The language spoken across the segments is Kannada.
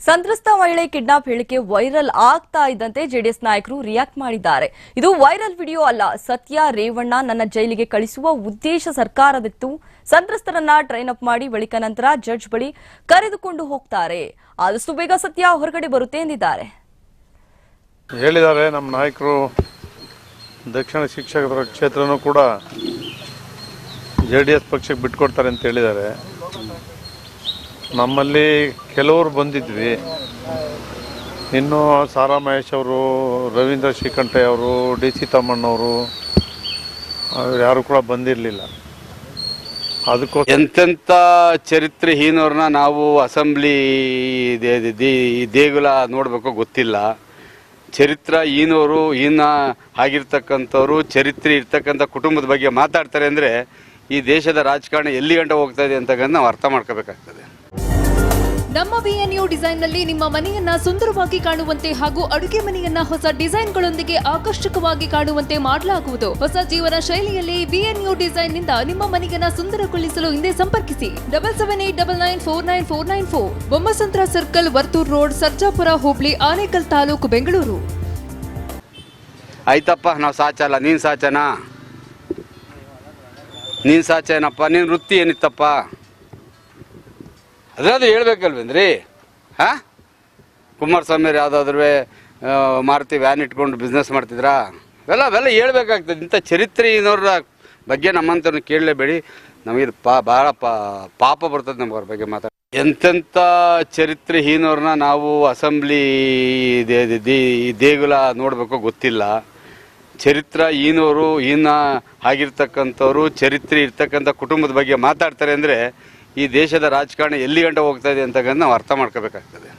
ಸಂತ್ರಸ್ತ ಮಹಿಳೆ ಕಿಡ್ನಾಪ್ ಹೇಳಿಕೆ ವೈರಲ್ ಆಗ್ತಾ ಇದ್ದಂತೆ ಜೆಡಿಎಸ್ ನಾಯಕರು ರಿಯಾಕ್ಟ್ ಮಾಡಿದ್ದಾರೆ. ಇದು ವೈರಲ್ ವಿಡಿಯೋ ಅಲ್ಲ, ಸತ್ಯ, ರೇವಣ್ಣ ನನ್ನ ಜೈಲಿಗೆ ಕಳಿಸುವ ಉದ್ದೇಶ ಸರ್ಕಾರದಿತ್ತು. ಸಂತ್ರಸ್ತರನ್ನ ಟ್ರೈನ್ ಅಪ್ ಮಾಡಿ ಬಳಿಕ ನಂತರ ಜಡ್ಜ್ ಬಳಿ ಕರೆದುಕೊಂಡು ಹೋಗ್ತಾರೆ. ಆದಷ್ಟು ಬೇಗ ಸತ್ಯ ಹೊರಗಡೆ ಬರುತ್ತೆ ಎಂದಿದ್ದಾರೆ. ಹೇಳಿದ್ದಾರೆ ನಮ್ಮ ನಾಯಕರು ದಕ್ಷಿಣ ಶಿಕ್ಷಕರ ಕ್ಷೇತ್ರನೂ ಕೂಡ ಜೆ ಪಕ್ಷಕ್ಕೆ ಬಿಟ್ಕೊಡ್ತಾರೆ ಅಂತ ಹೇಳಿದ್ದಾರೆ. ನಮ್ಮಲ್ಲಿ ಕೆಲವರು ಬಂದಿದ್ವಿ. ಇನ್ನು ಸಾರಾ ಮಹೇಶ್ ಅವರು, ರವೀಂದ್ರ ಶ್ರೀಕಂಠಯ್ಯ ಅವರು, ಡಿ ಸಿ ತಮ್ಮಣ್ಣವರು ಯಾರು ಕೂಡ ಬಂದಿರಲಿಲ್ಲ. ಅದಕ್ಕೋಸ್ಕರ ಎಂತೆಂಥ ಚರಿತ್ರೆಹೀನವ್ರನ್ನ ನಾವು ಅಸೆಂಬ್ಲಿ ದೇಗುಲ ನೋಡಬೇಕು ಗೊತ್ತಿಲ್ಲ. ಚರಿತ್ರ ಹೀನವರು ಈನ ಆಗಿರ್ತಕ್ಕಂಥವ್ರು, ಚರಿತ್ರೆ ಇರ್ತಕ್ಕಂಥ ಕುಟುಂಬದ ಬಗ್ಗೆ ಮಾತಾಡ್ತಾರೆ ಅಂದರೆ ಈ ದೇಶದ ರಾಜಕಾರಣ ಎಲ್ಲಿ ಗಂಟ ಹೋಗ್ತಾ ಇದೆ ಅಂತಕ್ಕಂಥ ನಾವು ಅರ್ಥ ಮಾಡ್ಕೋಬೇಕಾಗ್ತದೆ. ನಮ್ಮ ಬಿಎನ್ಯು ಡಿಸೈನ್ನಲ್ಲಿ ನಿಮ್ಮ ಮನೆಯನ್ನ ಸುಂದರವಾಗಿ ಕಾಣುವಂತೆ ಹಾಗೂ ಅಡುಗೆ ಮನೆಯನ್ನ ಹೊಸ ಡಿಸೈನ್ಗಳೊಂದಿಗೆ ಆಕರ್ಷಕವಾಗಿ ಕಾಣುವಂತೆ ಮಾಡಲಾಗುವುದು. ಹೊಸ ಜೀವನ ಶೈಲಿಯಲ್ಲಿ ಬಿಎನ್ಯು ಡಿಸೈನ್ನಿಂದ ನಿಮ್ಮ ಮನೆಯನ್ನ ಸುಂದರಗೊಳಿಸಲು ಹಿಂದೆ ಸಂಪರ್ಕಿಸಿ. Double seven eight double nine four nine four nine four Bommasandra circle Varthur road Sarjapura Hubli Anekal taluk Bengaluru. ಆಯ್ತಪ್ಪ ನಾವು ಸಾಚಲ್ಲ ನೀನು ಸಾಚನಾ? ನೀನು ಸಾಚೇನಪ್ಪ ನೀನು ವೃತ್ತಿ ಏನಿತ್ತಪ್ಪ? ಅದ್ರದ್ದು ಹೇಳ್ಬೇಕಲ್ವೇನ್ರಿ ಹಾಂ? ಕುಮಾರಸ್ವಾಮಿ ಯಾವುದಾದ್ರೂ ಮಾರುತಿ ವ್ಯಾನ್ ಇಟ್ಕೊಂಡು ಬಿಸ್ನೆಸ್ ಮಾಡ್ತಿದ್ರಾ? ಅವೆಲ್ಲ ಅವೆಲ್ಲ ಹೇಳ್ಬೇಕಾಗ್ತದೆ. ಇಂಥ ಚರಿತ್ರೆ ಇನ್ನೋರ ಬಗ್ಗೆ ನಮ್ಮಂತವ್ರನ್ನ ಕೇಳಲೇಬೇಡಿ. ನಮಗೆ ಪಾ ಭಾಳ ಪಾಪ ಬರ್ತದೆ ನಮ್ಗೆ ಅವ್ರ ಬಗ್ಗೆ ಮಾತಾಡ. ಎಂತೆಂಥ ಚರಿತ್ರೆಹೀನವ್ರನ್ನ ನಾವು ಅಸೆಂಬ್ಲಿ ದೇಗುಲ ನೋಡಬೇಕು ಗೊತ್ತಿಲ್ಲ. ಚರಿತ್ರ ಈನವರು ಈನ ಆಗಿರ್ತಕ್ಕಂಥವ್ರು, ಚರಿತ್ರೆ ಇರ್ತಕ್ಕಂಥ ಕುಟುಂಬದ ಬಗ್ಗೆ ಮಾತಾಡ್ತಾರೆ ಅಂದರೆ ಈ ದೇಶದ ರಾಜಕಾರಣ ಎಲ್ಲಿ ಗಂಟ ಹೋಗ್ತಾ ಇದೆ ಅಂತಕ್ಕಂಥ ನಾವು ಅರ್ಥ ಮಾಡ್ಕೋಬೇಕಾಗ್ತದೆ.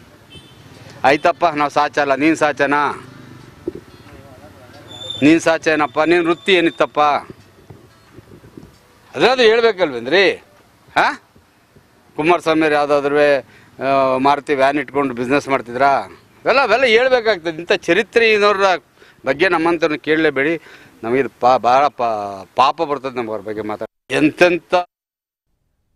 ಆಯ್ತಪ್ಪ, ನಾವು ಸಾಚಲ್ಲ, ನೀನು ಸಾಚನಾ? ನೀನು ಸಾಚೇನಪ್ಪ, ನೀನು ವೃತ್ತಿ ಏನಿತ್ತಪ್ಪ? ಅದಾದ್ರು ಹೇಳ್ಬೇಕಲ್ವೇನ್ರಿ? ಹಾಂ? ಕುಮಾರಸ್ವಾಮಿ ಯಾವುದಾದ್ರೂ ಮಾರುತಿ ವ್ಯಾನ್ ಇಟ್ಕೊಂಡು ಬಿಸ್ನೆಸ್ ಮಾಡ್ತಿದ್ರಾ? ಅವೆಲ್ಲ ಅವೆಲ್ಲ ಹೇಳ್ಬೇಕಾಗ್ತದೆ. ಇಂಥ ಚರಿತ್ರೆ ಬಗ್ಗೆ ನಮ್ಮಂತವ್ರನ್ನ ಕೇಳಲೇಬೇಡಿ. ನಮಗೆ ಪಾ ಭಾಳ ಪಾಪ ಬರ್ತದೆ ನಮ್ಗೆ ಅವ್ರ ಬಗ್ಗೆ ಮಾತಾಡ ಎಂತೆಂಥ